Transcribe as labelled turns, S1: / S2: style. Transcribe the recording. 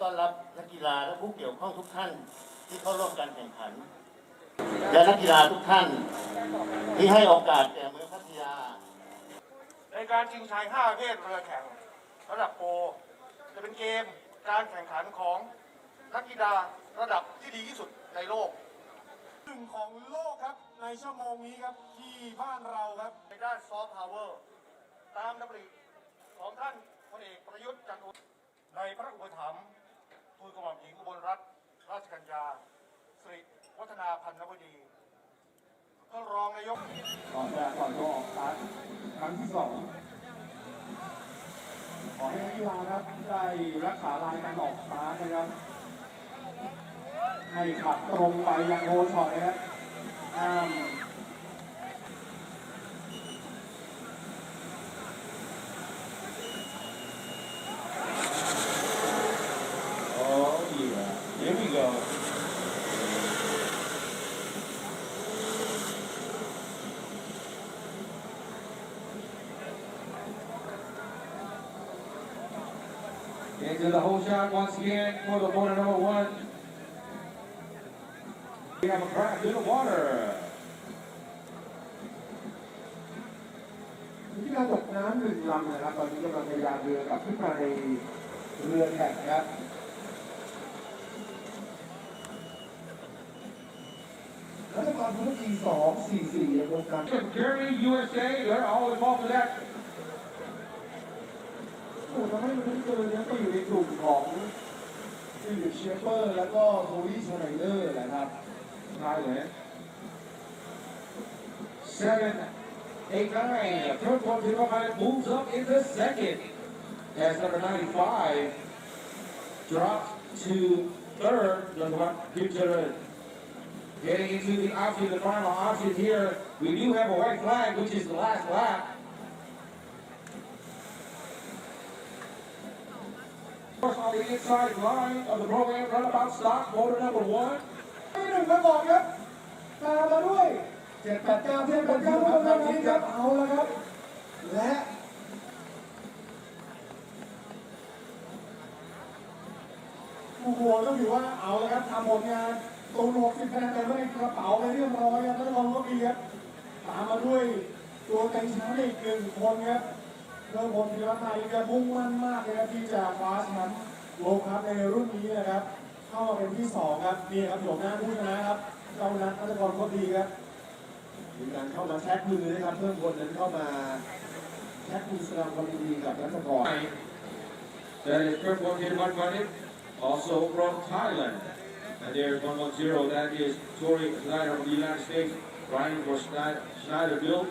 S1: ต้อนรับนักกีฬาและผู้เกี่ยวข้องทุกท่านที่เข้าร่วมการแข่งขัน และนักกีฬาทุกท่าน ที่ให้โอกาสแก่เมืองพัทยา
S2: ในการชิงชัย5ประเภทเรือแข่งระดับโปรจะเป็นเกมการแข่งขันของนักกีฬาระดับที่ดีที่สุดในโลก
S3: หนึ่งของโลกครับในชั่วโมงนี้ครับที่บ้านเราครับ
S2: ในด้านซอฟต์พาวเวอร์ตามดำริของท่านพลเอกประยุทธ์จันทร์โอชาในพระอุปถัมภ์ ทูลกระหม่อมหญิงอุบลรัตนราชกัญญาสิริวัฒนาพันนวดีท่านรองนายก
S3: ก่อนจะก่อนจะออกสตาร์ทครั้งที่สองขอให้นักกีฬาครับได้รักษาลายการออกสตาร์ทนะครับ ให้ขับตรงไปยังโฮช็อตนะครับ
S4: Into the whole shot once again for the border number one. We have a crash in the water.
S3: ที่การตกน้ำหนึ่งลำนะครับ ตอนนี้กำลังพยายามเรือกลับขึ้นมาในเรือแข่งครับรัฐบาลพุทธจีสองสี่สี่ยังคงการ
S4: Germany, USA, they're all involved in that.
S3: โอ้ทำให้มันเจอเนี่ยก็อยู่ในกลุ่มของฟิลิปเชฟเปอร์ แล้วก็โทนี่ชไนเดอร์แหละครับ
S4: Thailand. Seven, eight, nine. Third one to Ohio moves up into second. As number 95 drops to third. Number one, Future. Getting into the option, the final option here. We do have a white flag, which is the last lap. Of course, on the inside line of the program, runabout stop, motor number one.
S3: หนึ่งมาก่อนครับตามมาด้วยเจ็ดแปดเก้าเทียบกันครับกำลังนี้ครับเอาละครับ และโอ้โหต้องถือว่าเอาละครับทำผลงานตูนหลกสิบคะแนนแต่ไม่กระเป๋าไปเรียบร้อยครับแล้วลองก็มีครับตามมาด้วยตัวเต็งแชมป์อีกหนึ่งคนครับ เริ่มพลธีรไทยจะมุ่งมั่นมากเลยครับที่จะคว้าแชมป์โลกครับในรุ่นนี้นะครับ เข้ามาเป็นที่สองครับนี่ครับโฉมหน้าผู้ชนะครับเจ้านัทนัทกรโคตรดีครับมีการเข้ามาแท็กมือนะครับเพิ่มคนนั้นเข้ามาแท็กมือแสดงความยินดีกับนัทกร
S4: That is first one hit one running, also from Thailand. And there's 110, that is Tori Schneider from the United States, Ryan for Schneider, Schneider Bill,